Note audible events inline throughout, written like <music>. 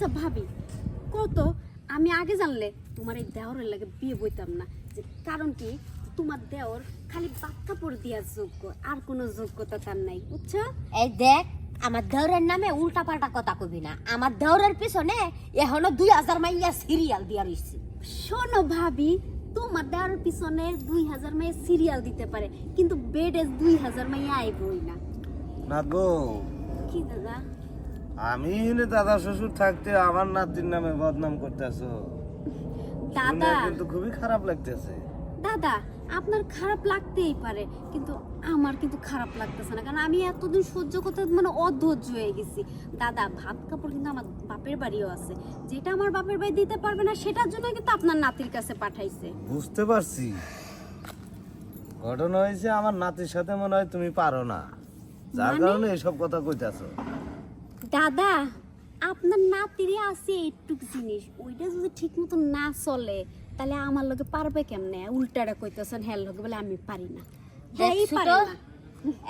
আচ্ছা ভাবি কত আমি আগে জানলে তোমার এই দেওরের লাগে বিয়ে বইতাম না। যে কারণ কি? তোমার দেওর খালি বাক্কা পড়ে দেওয়ার যোগ্য আর কোনো যোগ্যতা তার নাই বুঝছ? এই দেখ আমার দেওরের নামে উল্টা পাল্টা কথা কবি না। আমার দেওরের পিছনে এখনও দুই হাজার মাইয়া সিরিয়াল দিয়া রইছে। শোনো ভাবি তোমার দেওয়ার পিছনে দুই হাজার মাইয়া সিরিয়াল দিতে পারে কিন্তু বেডে দুই হাজার মাইয়া আইবই না। না গো। কি দাদা? আমি এনে দাদা শ্বশুর থাকতে আমার নাতির নামে বদনাম করতেছো। দাদা। কিন্তু খুবই খারাপ লাগতেছে। দাদা আপনার খারাপ লাগতেই পারে কিন্তু আমার কিন্তু খারাপ লাগতেছে না কারণ আমি এতদিন সহ্য করতে মানে অধৈর্য হয়ে গেছি। দাদা ভাত কাপড় কিন্তু আমার বাপের বাড়িও আছে। যেটা আমার বাপের বাড়ি দিতে পারবে না সেটার জন্য কিন্তু আপনার নাতির কাছে পাঠাইছে। বুঝতে পারছি। ঘটনা হয়েছে আমার নাতির সাথে মনে হয় তুমি পারো না। যার মানে? কারণে এসব কথা কইতাছো। দাদা আপনার নাতিরে আছে এইটুক জিনিস ওইটা যদি ঠিক মতো না চলে তাহলে আমার লগে পারবে কেমনে? উল্টাটা কইতেছেন হ্যাঁ লগে বলে আমি পারি না। হ্যাঁ দেখ পারে না।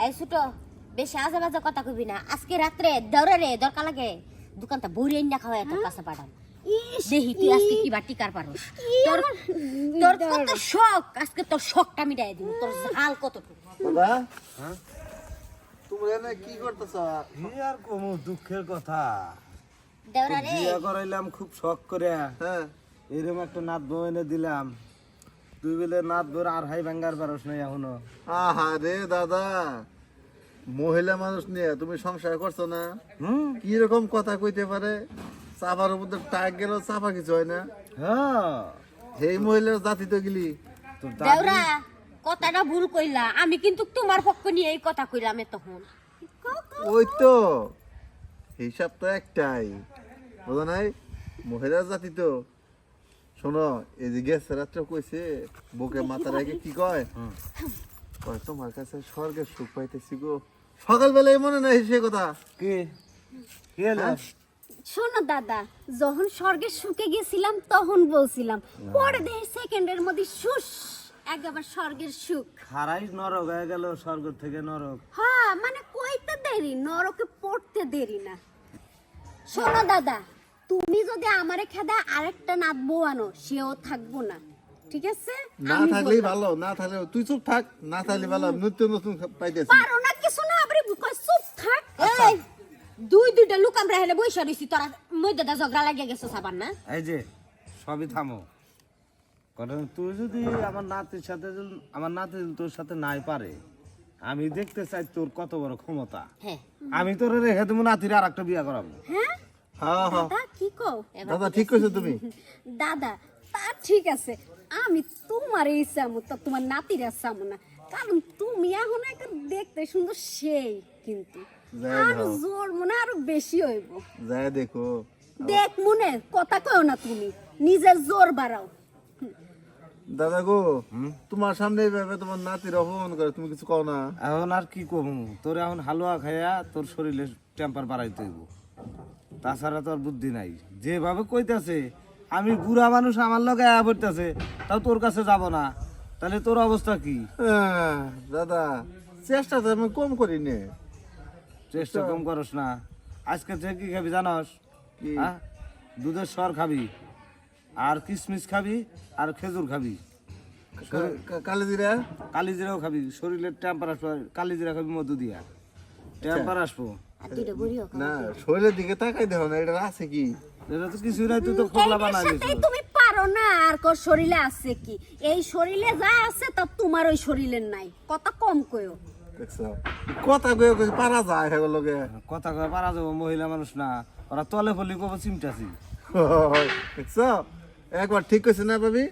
এই ছোট বেশি আজে বাজে কথা কবি না। আজকে রাত্রে দেওরে দরকার লাগে দোকানটা বইরে না খাওয়া তোর কাছে পাঠাম। ইস, দেহি তুই আজকে ই- কি বা টিকার পারোস। ই তোর আমার- তোর কত শখ? আজকে তোর শখটা মিটাই দিব তোর ঝাল হ্যাঁ? তোমরা এনে কি করতেছ? কি আর কমু দুঃখের কথা। রে। করাইলাম খুব শখ করে হ্যাঁ। এরকম একটা নাত বউ এনে দিলাম। তুই বলে নাত বউর আর হাই ভাঙ্গার পারস নাই এখনও। আহা রে দাদা মহিলা মানুষ নিয়ে তুমি সংসার করছ না? হুম। কি রকম কথা কইতে পারে? চাপার উপর টাক গেল চাপা কিছু হয় না? হ্যাঁ। এই মহিলার জাতি তো গেলি। তোর কথাটা ভুল কইলা। আমি কিন্তু তোমার পক্ষ নিয়ে এই কথা কইলাম তখন ওই তো হিসাব তো একটাই। বোঝা নাই? মহিলার জাতি তো। শোনো এই যে গেছে রাত্রে কইছে বুকে মাথা রেখে কি কয়? কয় তোমার কাছে স্বর্গের সুখ পাইতেছি গো। সকালবেলায় মনে নাই সে কথা? কি? কি হলো শোনো দাদা যখন স্বর্গের সুখে গেছিলাম তখন বলছিলাম পরে দেড় সেকেন্ডের মধ্যে শুস। একবার স্বর্গের সুখ। খারাই নরক হয়ে গেল স্বর্গ থেকে নরক। হ্যাঁ মানে কইতে দেরি নরকে পড়তে দেরি না। শোনো দাদা তুমি যদি আমারে খেদা আরেকটা নাত সেও থাকব না। ঠিক আছে? না থাকলেই ভালো না থাকলে তুই চুপ থাক না থাকলে ভালো নতুন নতুন পাইতেছি। পারো না কিছু না আবার চুপ থাক। এই দুই দুইটা লোক আমরা হেলে বইসা রইছি তোরা মধ্যে ঝগড়া লাগিয়ে গেছে সাবান না? এই যে সবই থামো। কারণ তুই যদি আমার নাতির সাথে আমার নাতি তোর সাথে নাই পারে আমি দেখতে চাই তোর কত বড় ক্ষমতা। হ্যাঁ। আমি তোর রেখে দেবো নাতির আর একটা বিয়ে করাবো। হ্যাঁ? দাদা ঠিক কইছো তুমি। <laughs> দাদা তা ঠিক আছে। আমি তোমার ইচ্ছা মতো তোমার নাতির ইচ্ছা না। কারণ তুমি এখন একটা দেখতে সুন্দর সেই কিন্তু। আরও জোর মনে আরও বেশি হইব। যাই দেখো। দেখ মনে কথা কও না তুমি। নিজের জোর বাড়াও। দাদা গো তোমার সামনে এইভাবে তোমার নাতির অপমান করে তুমি কিছু কও না? এখন আর কি কমু তোর এখন হালুয়া খাইয়া তোর শরীরে টেম্পার বাড়াইতে হইব তাছাড়া তোর বুদ্ধি নাই। যেভাবে কইতাছে আমি বুড়া মানুষ আমার লগে আয়া পড়তেছে তাও তোর কাছে যাব না। তাহলে তোর অবস্থা কি? দাদা চেষ্টা তো আমি কম করি নে। চেষ্টা কম করস না। আজকে থেকে কি খাবি জানস? দুধের সর খাবি। আর কিশমিশ খাবি আর খেজুর খাবি। কালে দিরা কালিজিরাও খাবি শরীরের টেম্পার আসব কালিজিরা খাবি মধু দিয়া। টেম্পার আসব। দুইটা গড়িও না শরীরের দিকে তাকাই দেখো না এটা আছে কি? এটা তো কিছুই নাই তুই তো সাথেই তুমি পারো না আর কোর শরীরে আছে কি? এই শরীরে যা আছে তা তোমার ওই শরীরের নাই। কথা কম কইও। কথা কয়ে কয়ে পারা যায় হেগো লগে কথা কয়ে পারা যাব মহিলা মানুষ না। ওরা তলে ফলি কব চিমটাছি। <laughs> দেখছ? একবার ঠিক কইছে না ভাবি?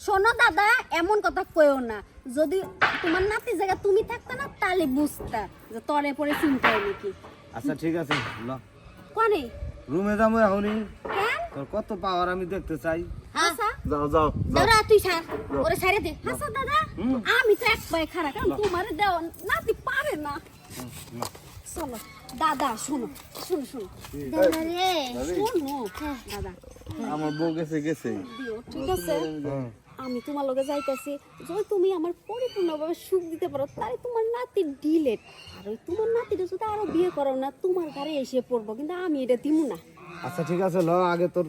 শোনো দাদা এমন কথা কইও না। যদি তোমার নাতি জায়গা তুমি থাকতে না তাহলে বুঝতা যে তরে পরে চিন্তা নাকি। আচ্ছা ঠিক আছে ল। কোনে? রুমে যাব এখনই। তোর কত পাওয়ার আমি দেখতে চাই। হাসা যাও যাও যাও। দেওরা তুই ছাড়। ওরে ছাড়ে দে। হাসা দাদা। আমি তো এক পায়ে খারাপ কারণ তোমার দেওয়া নাতি পারে না। চলো দাদা শোনো শোনো শোনো। দেওরা রে শোনো। দাদা। আমার বউ গেছে গেছে। ঠিক আছে? হ্যাঁ। আমি তোমার লগে যাইতাছি। যদি তুমি আমার পরিপূর্ণভাবে সুখ দিতে পারো তাই তোমার নাতি ডিলেট। আর ওই তোমার নাতিটা যদি আরও বিয়ে করো না তোমার ঘরে এসে পড়ব কিন্তু আমি এটা দিব না। আচ্ছা ঠিক আছে ল আগে তোর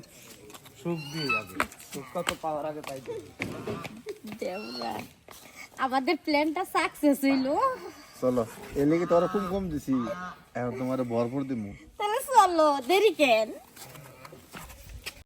সুখ দিই আগে। সুখ কত পাওয়ার আগে তাই। দেওরা আমাদের প্ল্যানটা সাকসেস হইল। চলো এর লেগে তোরা খুব কম দিছি। এখন তোমার ভরপুর দিমু। তাহলে চলো দেরি কেন?